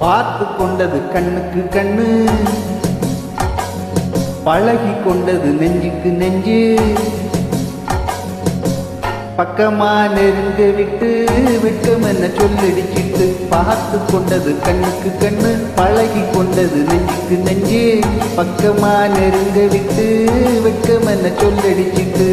பார்த்து கொண்டது கண்ணுக்கு கண்ணு. பழகி கொண்டது நெஞ்சுக்கு நெஞ்சு. பக்கமா நெருங்க விட்டு விட்டும் என்ன சொல்லடிச்சிட்டு பார்த்து கொண்டது கண்ணுக்கு கண்ணு பழகி கொண்டது நெஞ்சுக்கு நெஞ்சு. பக்கமா நெருங்க விட்டு விட்டும் என்ன சொல்லடிச்சிட்டு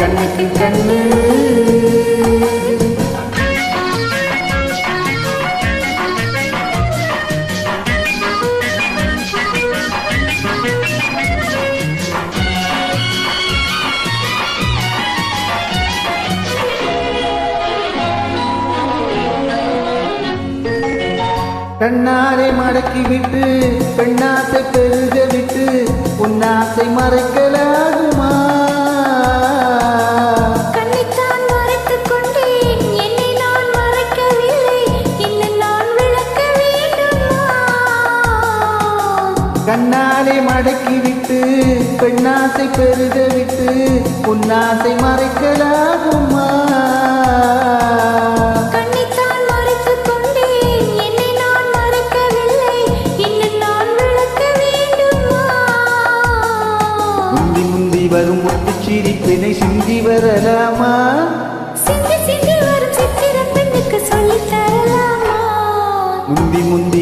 கண்ணுக்கு கண்ணு. கண்ணாரை மடக்கி விட்டு பெண்ணாசை பெருக விட்டு உன்னாசை மறைக்கலாகுமா கண்ணாரை மடக்கி விட்டு பெண்ணாசை பெருக விட்டு உன்னாசை மறைக்கலாகுமா? கண்ணைத்தான் மறைத்துக் கொண்டேன் என்னை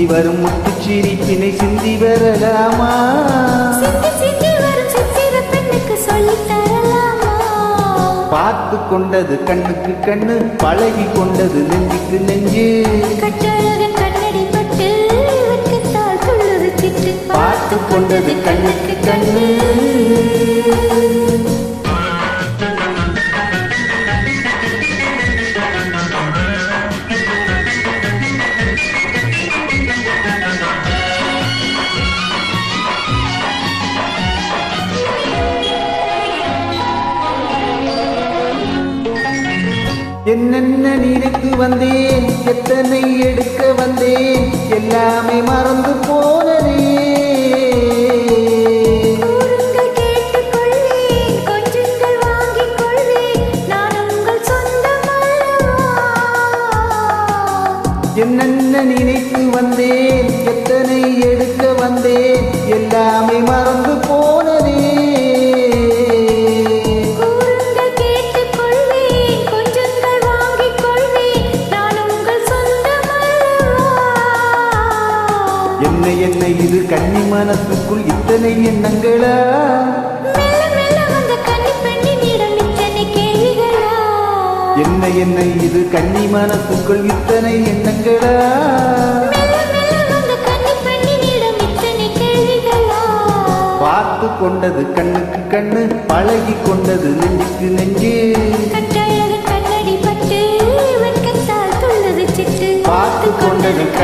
வரும் முத்துச் சிரிப்பினை சிந்தி வரலாமா? பார்த்து கொண்டது கண்ணுக்கு கண்ணு பழகி கொண்டது நெஞ்சுக்கு நெஞ்சு. பார்த்து கொண்டது கண்ணுக்கு கண்ணு. என்னென்ன நினைத்து வந்தேன் எத்தனை எடுக்க வந்தேன் எல்லாமே மறந்து போனதே. என்னென்ன நினைத்து வந்தேன் எத்தனை எடுக்க வந்தேன் எல்லாமே மறந்து என்ன என்ன இது கன்னி மனசுக்குள் இத்தனை எண்ணங்களா? என்ன என்ன இது கன்னி மனசுக்குள் இத்தனை எண்ணங்களா? பார்த்து கொண்டது கண்ணுக்கு கண்ணு பழகி கொண்டது நெஞ்சுக்கு நெஞ்சு. பார்த்து கொண்டது கண்ணு